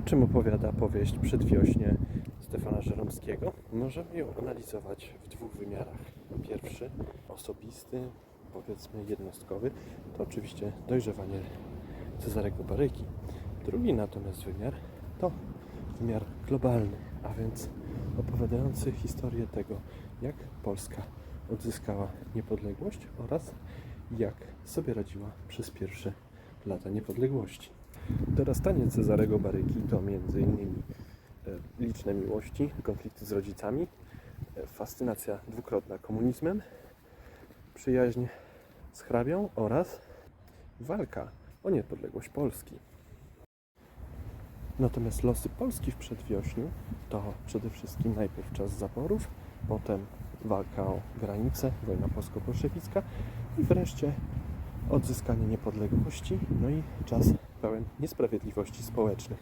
O czym opowiada powieść Przedwiośnie Stefana Żeromskiego? Możemy ją analizować w dwóch wymiarach. Pierwszy, osobisty, powiedzmy jednostkowy, to oczywiście dojrzewanie Cezarego Baryki. Drugi natomiast wymiar to wymiar globalny, a więc opowiadający historię tego, jak Polska odzyskała niepodległość oraz jak sobie radziła przez pierwsze lata niepodległości. Dorastanie Cezarego Baryki to m.in. e, liczne miłości, konflikty z rodzicami, e, fascynacja dwukrotna komunizmem, przyjaźń z hrabią oraz walka o niepodległość Polski. Natomiast losy Polski w przedwiośniu to przede wszystkim najpierw czas zaborów, potem walka o granice, wojna polsko-bolszewicka i wreszcie odzyskanie niepodległości, no i czas pełen niesprawiedliwości społecznych.